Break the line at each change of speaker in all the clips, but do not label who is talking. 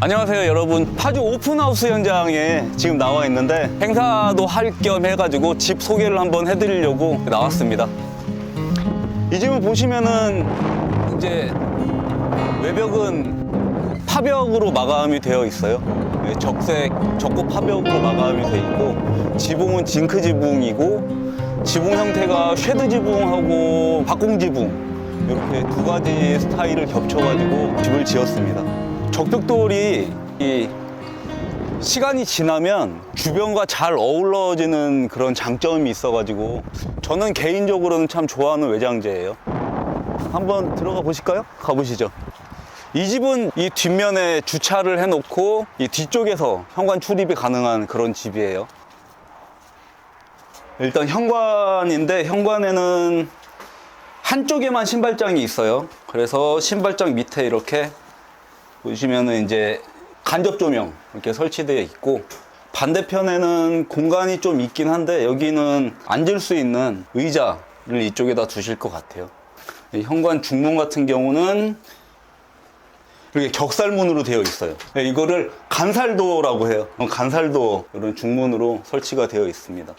안녕하세요 여러분. 파주 오픈하우스 현장에 지금 나와 있는데 행사도 할 겸 해가지고 집 소개를 한번 해드리려고 나왔습니다. 이 집을 보시면은 이제 외벽은 파벽으로 마감이 되어 있어요. 네, 적색 적고 파벽으로 마감이 되어 있고 지붕은 징크 지붕이고 지붕 형태가 쉐드 지붕하고 박공 지붕 이렇게 두 가지 스타일을 겹쳐가지고 집을 지었습니다. 적벽돌이 이 시간이 지나면 주변과 잘 어우러지는 그런 장점이 있어가지고 저는 개인적으로는 참 좋아하는 외장재예요. 한번 들어가 보실까요? 가보시죠. 이 집은 이 뒷면에 주차를 해놓고 이 뒤쪽에서 현관 출입이 가능한 그런 집이에요. 일단 현관인데 현관에는 한쪽에만 신발장이 있어요. 그래서 신발장 밑에 이렇게 보시면은 이제 간접 조명 이렇게 설치되어 있고 반대편에는 공간이 좀 있긴 한데 여기는 앉을 수 있는 의자를 이쪽에다 두실 것 같아요. 이 현관 중문 같은 경우는 이렇게 격살문으로 되어 있어요. 네, 이거를 간살도라고 해요. 어, 간살도 이런 중문으로 설치가 되어 있습니다.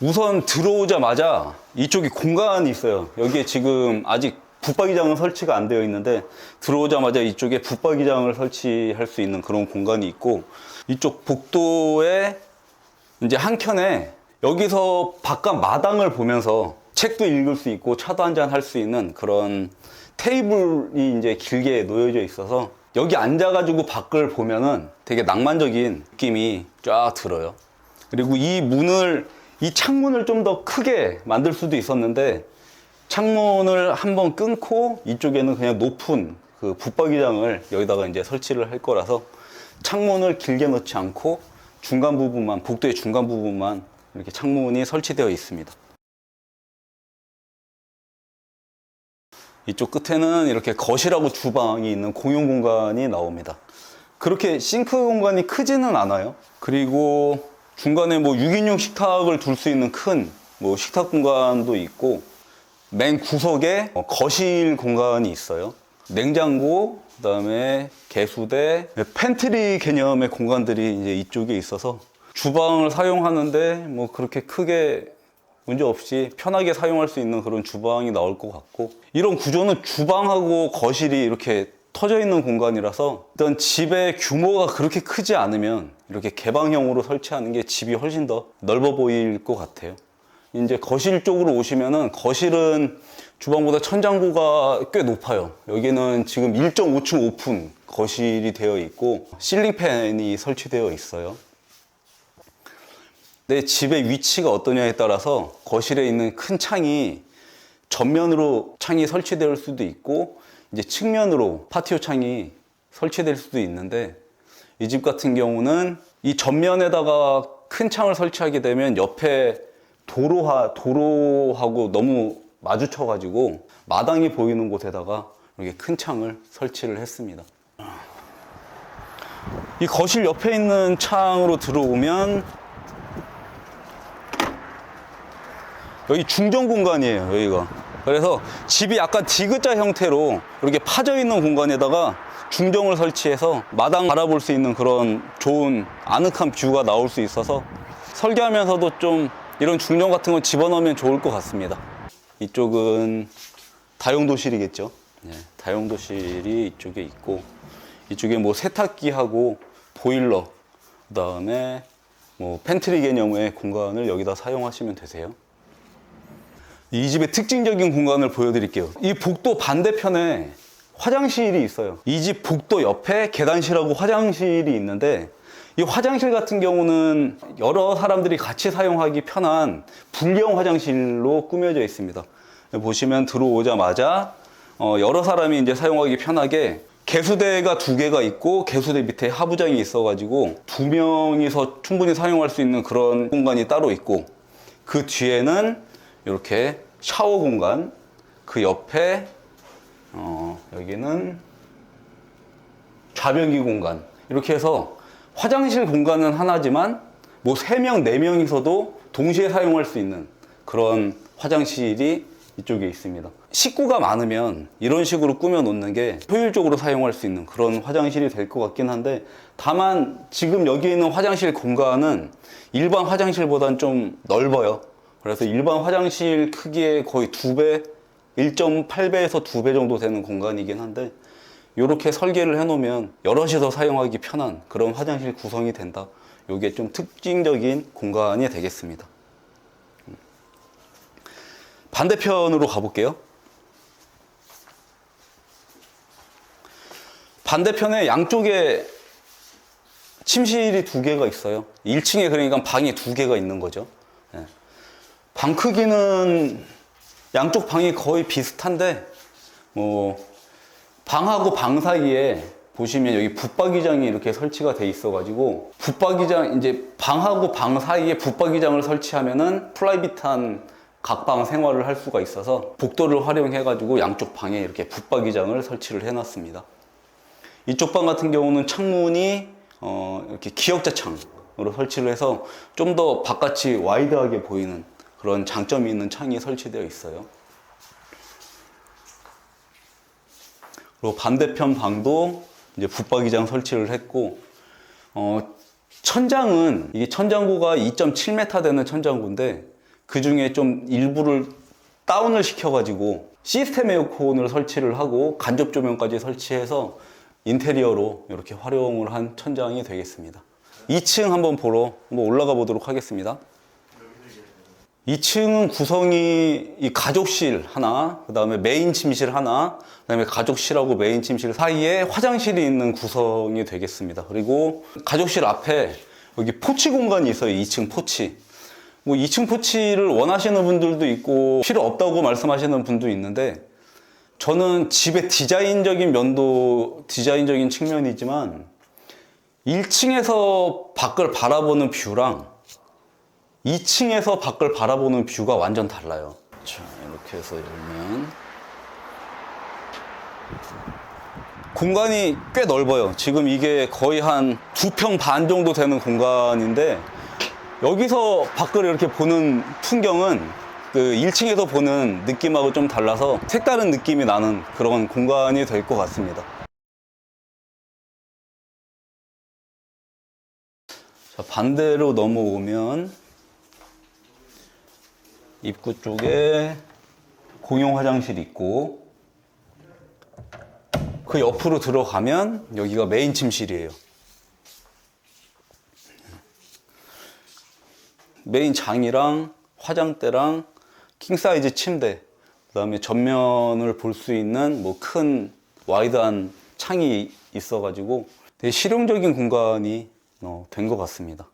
우선 들어오자마자 이쪽에 공간이 있어요. 여기에 지금 아직 붙박이장은 설치가 안 되어 있는데 들어오자마자 이쪽에 붙박이장을 설치할 수 있는 그런 공간이 있고 이쪽 복도에 이제 한 켠에 여기서 바깥 마당을 보면서 책도 읽을 수 있고 차도 한잔 할 수 있는 그런 테이블이 이제 길게 놓여져 있어서 여기 앉아가지고 밖을 보면은 되게 낭만적인 느낌이 쫙 들어요. 그리고 이 문을 이 창문을 좀 더 크게 만들 수도 있었는데 창문을 한번 끊고 이쪽에는 그냥 높은 그 붙박이장을 여기다가 이제 설치를 할 거라서 창문을 길게 넣지 않고 중간 부분만 복도의 중간 부분만 이렇게 창문이 설치되어 있습니다. 이쪽 끝에는 이렇게 거실하고 주방이 있는 공용 공간이 나옵니다. 그렇게 싱크 공간이 크지는 않아요. 그리고 중간에 뭐 6인용 식탁을 둘 수 있는 큰 뭐 식탁 공간도 있고 맨 구석에 어, 거실 공간이 있어요. 냉장고, 그다음에 개수대, 팬트리 개념의 공간들이 이제 이쪽에 있어서 주방을 사용하는데 뭐 그렇게 크게 문제 없이 편하게 사용할 수 있는 그런 주방이 나올 것 같고 이런 구조는 주방하고 거실이 이렇게 터져 있는 공간이라서 일단 집의 규모가 그렇게 크지 않으면 이렇게 개방형으로 설치하는 게 집이 훨씬 더 넓어 보일 것 같아요. 이제 거실 쪽으로 오시면은 거실은 주방보다 천장고가 꽤 높아요. 여기는 지금 1.5층 오픈 거실이 되어 있고 실링 팬이 설치되어 있어요. 내 집의 위치가 어떠냐에 따라서 거실에 있는 큰 창이 전면으로 창이 설치될 수도 있고 이제 측면으로 파티오 창이 설치될 수도 있는데 이 집 같은 경우는 이 전면에다가 큰 창을 설치하게 되면 옆에 도로하 도로하고 너무 마주쳐가지고 마당이 보이는 곳에다가 이렇게 큰 창을 설치를 했습니다. 이 거실 옆에 있는 창으로 들어오면 여기 중정 공간이에요, 여기가. 그래서 집이 약간 디귿자 형태로 이렇게 파져 있는 공간에다가 중정을 설치해서 마당 바라볼 수 있는 그런 좋은 아늑한 뷰가 나올 수 있어서 설계하면서도 좀 이런 중정 같은 거 집어넣으면 좋을 것 같습니다. 이쪽은 다용도실이겠죠. 네, 다용도실이 이쪽에 있고 이쪽에 뭐 세탁기하고 보일러 그다음에 뭐 팬트리 개념의 공간을 여기다 사용하시면 되세요. 이 집의 특징적인 공간을 보여드릴게요. 이 복도 반대편에 화장실이 있어요. 이 집 복도 옆에 계단실하고 화장실이 있는데 이 화장실 같은 경우는 여러 사람들이 같이 사용하기 편한 분리형 화장실로 꾸며져 있습니다. 보시면 들어오자마자 어, 여러 사람이 이제 사용하기 편하게 개수대가 두 개가 있고 개수대 밑에 하부장이 있어가지고 두 명이서 충분히 사용할 수 있는 그런 공간이 따로 있고 그 뒤에는 이렇게 샤워 공간 그 옆에 어, 여기는 좌변기 공간 이렇게 해서 화장실 공간은 하나지만 뭐 3명, 4명이서도 동시에 사용할 수 있는 그런 화장실이 이쪽에 있습니다. 식구가 많으면 이런 식으로 꾸며 놓는 게 효율적으로 사용할 수 있는 그런 화장실이 될 것 같긴 한데 다만 지금 여기 있는 화장실 공간은 일반 화장실보다는 좀 넓어요. 그래서 일반 화장실 크기의 거의 두 배, 1.8배에서 두배 정도 되는 공간이긴 한데 이렇게 설계를 해놓으면 여럿이서 사용하기 편한 그런 화장실 구성이 된다. 이게 좀 특징적인 공간이 되겠습니다. 반대편으로 가볼게요. 반대편에 양쪽에 침실이 두 개가 있어요. 1층에 그러니까 방이 두 개가 있는 거죠. 예. 방 크기는 양쪽 방이 거의 비슷한데, 뭐, 방하고 방 사이에 보시면 여기 붙박이장이 이렇게 설치가 돼 있어가지고, 붙박이장, 이제 방하고 방 사이에 붙박이장을 설치하면은 프라이빗한 각방 생활을 할 수가 있어서 복도를 활용해가지고 양쪽 방에 이렇게 붙박이장을 설치를 해놨습니다. 이쪽 방 같은 경우는 창문이 어, 이렇게 기역자 창으로 설치를 해서 좀 더 바깥이 와이드하게 보이는 그런 장점이 있는 창이 설치되어 있어요. 그리고 반대편 방도 이제 붙박이장 설치를 했고, 어, 천장은 이게 천장고가 2.7m 되는 천장고인데 그 중에 좀 일부를 다운을 시켜가지고 시스템 에어컨을 설치를 하고 간접 조명까지 설치해서 인테리어로 이렇게 활용을 한 천장이 되겠습니다. 2층 한번 보러 한번 올라가 보도록 하겠습니다. 2층은 구성이 이 가족실 하나, 그 다음에 메인 침실 하나, 그 다음에 가족실하고 메인 침실 사이에 화장실이 있는 구성이 되겠습니다. 그리고 가족실 앞에 여기 포치 공간이 있어요. 2층 포치. 뭐 2층 포치를 원하시는 분들도 있고 필요 없다고 말씀하시는 분도 있는데 저는 집의 디자인적인 면도 디자인적인 측면이지만 1층에서 밖을 바라보는 뷰랑 2층에서 밖을 바라보는 뷰가 완전 달라요. 자, 이렇게 해서 열면 공간이 꽤 넓어요. 지금 이게 거의 한 두 평 반 정도 되는 공간인데 여기서 밖을 이렇게 보는 풍경은 그 1층에서 보는 느낌하고 좀 달라서 색다른 느낌이 나는 그런 공간이 될 것 같습니다. 자, 반대로 넘어오면 입구 쪽에 공용 화장실이 있고 그 옆으로 들어가면 여기가 메인 침실이에요. 메인 장이랑 화장대랑 킹사이즈 침대, 그 다음에 전면을 볼 수 있는 뭐 큰 와이드한 창이 있어가지고 되게 실용적인 공간이 어, 된것 같습니다.